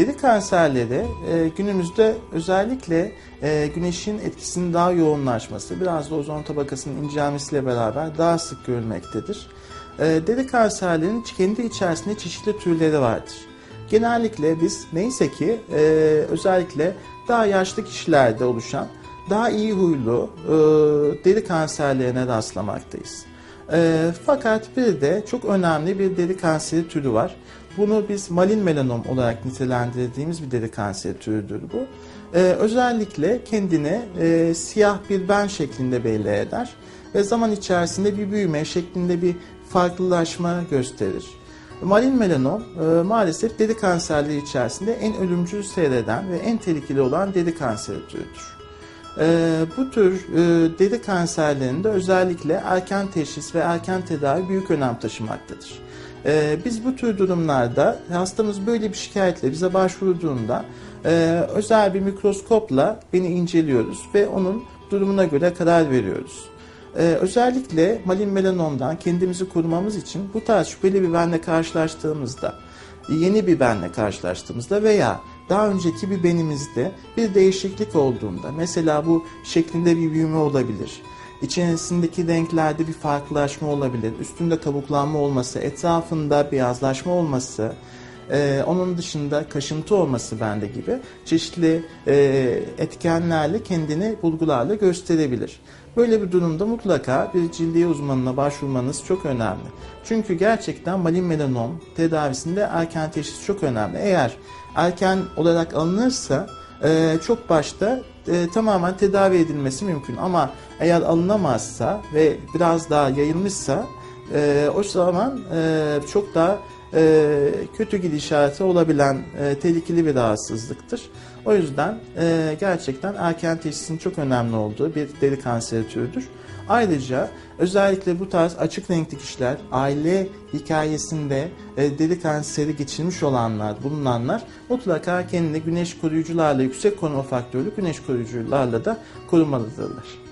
Deri kanserleri e, günümüzde özellikle e, güneşin etkisinin daha yoğunlaşması, biraz da ozon tabakasının incelmesiyle beraber daha sık görülmektedir. E, deri kanserlerinin kendi içerisinde çeşitli türleri vardır. Genellikle biz neyse ki e, özellikle daha yaşlı kişilerde oluşan daha iyi huylu e, deri kanserlerine rastlamaktayız. E, fakat bir de çok önemli bir deri kanseri türü var. Bunu biz malin melanom olarak nitelendirdiğimiz bir deri kanseri türüdür bu. E, özellikle kendini e, siyah bir ben şeklinde belli eder ve zaman içerisinde bir büyüme şeklinde bir farklılaşma gösterir. Malin melanom e, maalesef deri kanserleri içerisinde en ölümcül seyreden ve en tehlikeli olan deri kanseri türüdür. E, bu tür e, deri kanserlerinde özellikle erken teşhis ve erken tedavi büyük önem taşımaktadır. E, biz bu tür durumlarda hastamız böyle bir şikayetle bize başvurduğunda e, özel bir mikroskopla beni inceliyoruz ve onun durumuna göre karar veriyoruz. Ee, özellikle malin melanomdan kendimizi korumamız için bu tarz şüpheli bir benle karşılaştığımızda, yeni bir benle karşılaştığımızda veya daha önceki bir benimizde bir değişiklik olduğunda, mesela bu şeklinde bir büyüme olabilir, içerisindeki renklerde bir farklılaşma olabilir, üstünde kabuklanma olması, etrafında beyazlaşma olması, ee, onun dışında kaşıntı olması bende gibi çeşitli e, etkenlerle kendini bulgularla gösterebilir. Böyle bir durumda mutlaka bir cildiye uzmanına başvurmanız çok önemli. Çünkü gerçekten malin melanom tedavisinde erken teşhis çok önemli. Eğer erken olarak alınırsa e, çok başta e, tamamen tedavi edilmesi mümkün. Ama eğer alınamazsa ve biraz daha yayılmışsa e, o zaman e, çok daha e, kötü gidişatı olabilen e, tehlikeli bir rahatsızlıktır. O yüzden e, gerçekten erken teşhisin çok önemli olduğu bir deri kanseri türüdür. Ayrıca özellikle bu tarz açık renkli kişiler, aile hikayesinde e, deri kanseri geçirmiş olanlar, bulunanlar mutlaka kendini güneş koruyucularla, yüksek koruma faktörlü güneş koruyucularla da korumalıdırlar.